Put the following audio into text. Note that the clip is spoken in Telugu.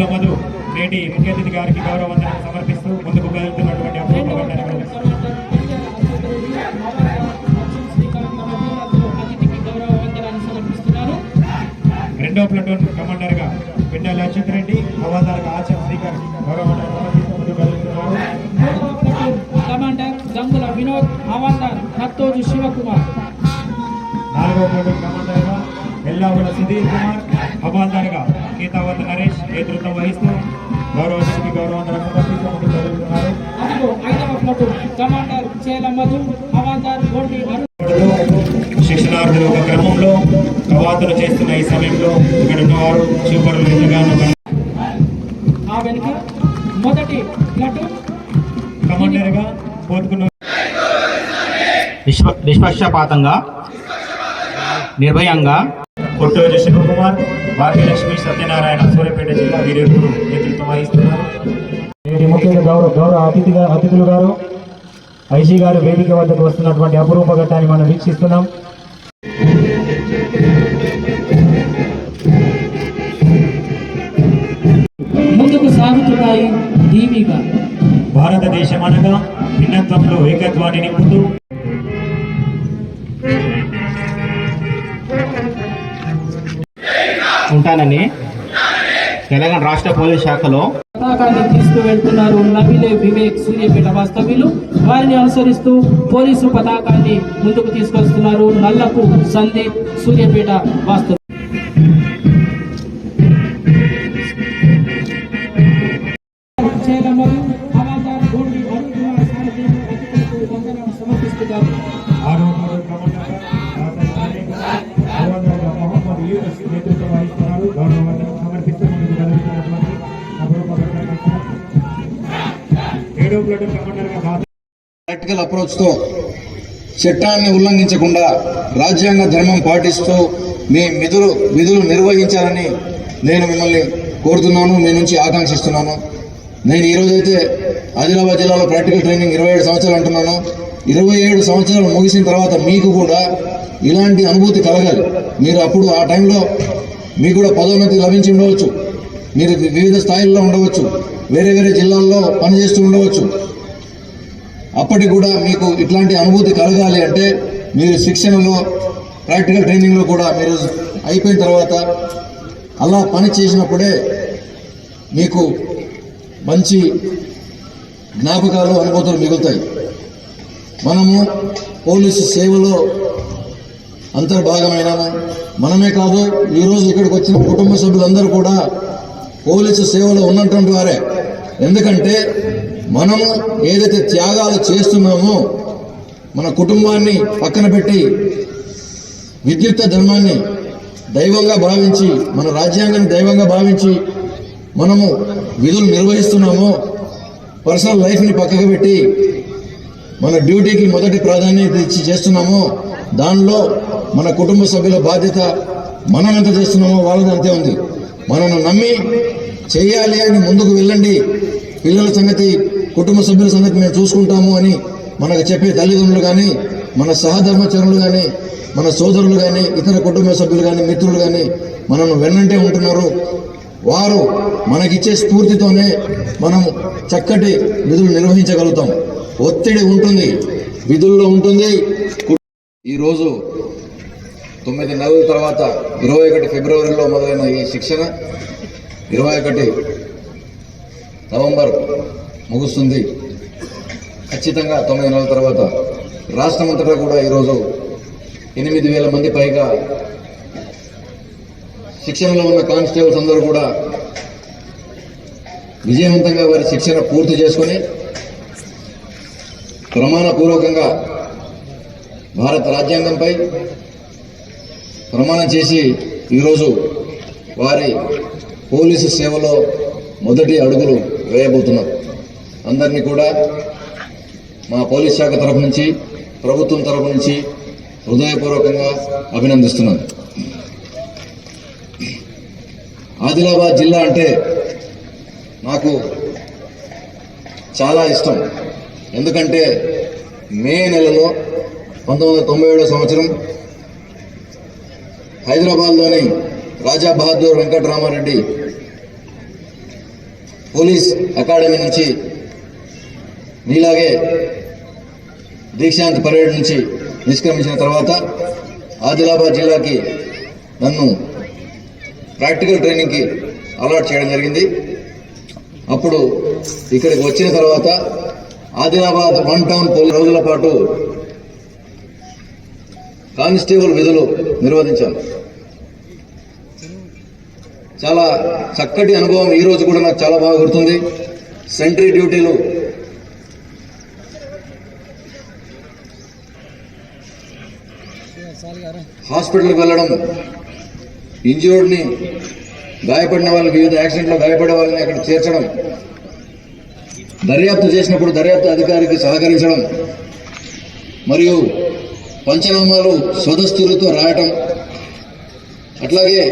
ఆకుల మధు నేటి ముఖ్య అతిథి గారికి గౌరవ వందనం సమర్పిస్తూ ముందుకు కదులుతున్నటువంటి రెండో ప్లటూన్ కమాండర్గా పిన్నెల అచ్యుత్ రెడ్డి హవాల్దార్ ఆచం శ్రీకర్ గౌరవ వందనం సమర్పిస్తూ ముందుకు కదులుతున్నారు కమాండర్ గంగుల వినోద్ హవాల్దార్ నత్తోజు శివకుమార్. నాలుగో ప్లటూన్ కమాండర్ గా ఎల్లావుల సుధీర్ కుమార్ హవాల్దార్గా గీతావత్ నరేష్ నేతృత్వం వహిస్తూ గౌరవ అతిథికి గౌరవ వందనం సమర్పిస్తూ ముందుకు కదులుతున్నారు అదిగో ఐదవ ప్లటూన్ కమాండర్ చేల మధు హవాల్దార్ గోల్డి అరుణ్ శిక్షణార్థులు ఒక క్రమంలో కవాతులు చేస్తున్న ఈ సమయంలో ఇక్కడ ఉన్నవారు చూపరులు ఎంతగానో మొదటి నిష్పక్షపాతంగా నిర్భయంగా కొట్టోజు శివకుమార్ భాగ్యలక్ష్మి సత్యనారాయణ సూర్యాపేట జిల్లా వీరేపుడు నేతృత్వం వహిస్తున్నారు. నేటి ముఖ్య గౌరవ గౌరవ అతిథిగా అతిథులు గారు ఐజీ గారు వేదిక వద్దకు వస్తున్నటువంటి అపురూప ఘట్టాన్ని మనం వీక్షిస్తున్నాం. ముందుకు సాగుతున్నాయి భారతదేశం అనగా భిన్నత్వంలో ఏకత్వాన్ని నింపుతూ ఉంటానని. తెలంగాణ రాష్ట్ర పోలీస్ శాఖలో. పతాకాన్ని తీసుకువెళ్తున్నారు నవిలే వివేక్ సూర్యపేట వాస్తవ్యులు. వారిని అనుసరిస్తూ పోలీసు పతాకాన్ని ముందుకు తీసుకొస్తున్నారు నల్లపు సందీప్ సూర్యపేట వాస్తవ్యులు. చేలమరు, ప్రాక్టికల్ అప్రోచ్తో చట్టాన్ని ఉల్లంఘించకుండా రాజ్యాంగ ధర్మం పాటిస్తూ మీ విధులు విధులు నిర్వహించాలని నేను మిమ్మల్ని కోరుతున్నాను మీ నుంచి ఆకాంక్షిస్తున్నాను. నేను ఈరోజైతే ఆదిలాబాద్ జిల్లాలో ప్రాక్టికల్ ట్రైనింగ్ ఇరవై ఏడు సంవత్సరాలు అంటున్నాను. ఇరవై ఏడు సంవత్సరాలు ముగిసిన తర్వాత మీకు కూడా ఇలాంటి అనుభూతి కలగాలి. మీరు అప్పుడు ఆ టైంలో మీకు కూడా పదోన్నతి లభించి ఉండవచ్చు. మీరు వివిధ స్థాయిల్లో ఉండవచ్చు. వేరే వేరే జిల్లాల్లో పనిచేస్తూ ఉండవచ్చు. అప్పటికి కూడా మీకు ఇట్లాంటి అనుభూతి కలగాలి అంటే మీరు శిక్షణలో ప్రాక్టికల్ ట్రైనింగ్లో కూడా మీరు అయిపోయిన తర్వాత అలా పని చేసినప్పుడే మీకు మంచి జ్ఞాపకాలు అనుభూతులు మిగులుతాయి. మనము పోలీసు సేవలో అంతర్భాగమైనాము. మనమే కాదు ఈరోజు ఇక్కడికి వచ్చిన కుటుంబ సభ్యులందరూ కూడా పోలీసు సేవలో ఉన్నటువంటి వారే. ఎందుకంటే మనము ఏదైతే త్యాగాలు చేస్తున్నామో మన కుటుంబాన్ని పక్కన పెట్టి విద్యుత్ ధర్మాన్ని దైవంగా భావించి మన రాజ్యాంగాన్ని దైవంగా భావించి మనము విధులు నిర్వహిస్తున్నామో పర్సనల్ లైఫ్ని పక్కకు పెట్టి మన డ్యూటీకి మొదటి ప్రాధాన్యత ఇచ్చి చేస్తున్నామో దానిలో మన కుటుంబ సభ్యుల బాధ్యత మనం ఎంత చేస్తున్నామో వాళ్ళది అంతే ఉంది. మనను నమ్మి చేయాలి అని ముందుకు వెళ్ళండి. పిల్లల సంగతి కుటుంబ సభ్యుల సంగతి మేము చూసుకుంటాము అని మనకు చెప్పే తల్లిదండ్రులు కానీ మన సహధర్మచరులు కానీ మన సోదరులు కానీ ఇతర కుటుంబ సభ్యులు కానీ మిత్రులు కానీ మనం వెన్నంటే ఉంటున్నారు. వారు మనకిచ్చే స్ఫూర్తితోనే మనం చక్కటి విధులు నిర్వహించగలుగుతాం. ఒత్తిడి ఉంటుంది విధుల్లో ఉంటుంది. ఈరోజు తొమ్మిది నెలల తర్వాత ఇరవై ఒకటి ఫిబ్రవరిలో మొదలైన ఈ శిక్షణ ఇరవై ఒకటి నవంబర్ ముగుస్తుంది. ఖచ్చితంగా తొమ్మిది నెలల తర్వాత రాష్ట్రమంతటా కూడా ఈరోజు ఎనిమిది వేల మంది పైగా శిక్షణలో ఉన్న కానిస్టేబుల్స్ అందరూ కూడా విజయవంతంగా వారి శిక్షణ పూర్తి చేసుకొని ప్రమాణపూర్వకంగా భారత రాజ్యాంగంపై ప్రమాణం చేసి ఈరోజు వారి పోలీసు సేవలో మొదటి అడుగులు వేయబోతున్నారు. అందరినీ కూడా మా పోలీస్ శాఖ తరపు నుంచి ప్రభుత్వం తరపు నుంచి హృదయపూర్వకంగా అభినందిస్తున్నాను. ఆదిలాబాద్ జిల్లా అంటే నాకు చాలా ఇష్టం. ఎందుకంటే మే నెలలో పంతొమ్మిది వందల తొంభై ఏడో సంవత్సరం హైదరాబాద్లోని రాజా బహదూర్ వెంకటరామారెడ్డి పోలీస్ అకాడమీ నుంచి నీలాగే దీక్షాంత్ పరేడ్ నుంచి నిష్క్రమించిన తర్వాత ఆదిలాబాద్ జిల్లాకి నన్ను ప్రాక్టికల్ ట్రైనింగ్కి అలాట్ చేయడం జరిగింది. అప్పుడు ఇక్కడికి వచ్చిన తర్వాత ఆదిలాబాద్ వన్ టౌన్ పోలీస్ రోజుల పాటు కానిస్టేబుల్ విధులు నిర్వహించాను. చాలా చక్కటి అనుభవం ఈరోజు కూడా నాకు చాలా బాగా గుర్తుంది. సెంట్రీ డ్యూటీలు హాస్పిటల్కి వెళ్ళడం ఇంజ్యూర్డ్ని గాయపడిన వాళ్ళకి వివిధ యాక్సిడెంట్లో గాయపడే వాళ్ళని అక్కడ చేర్చడం దర్యాప్తు చేసినప్పుడు దర్యాప్తు అధికారికి సహకరించడం మరియు పంచనామాలు స్వదస్తులతో రాయటం అట్లాగే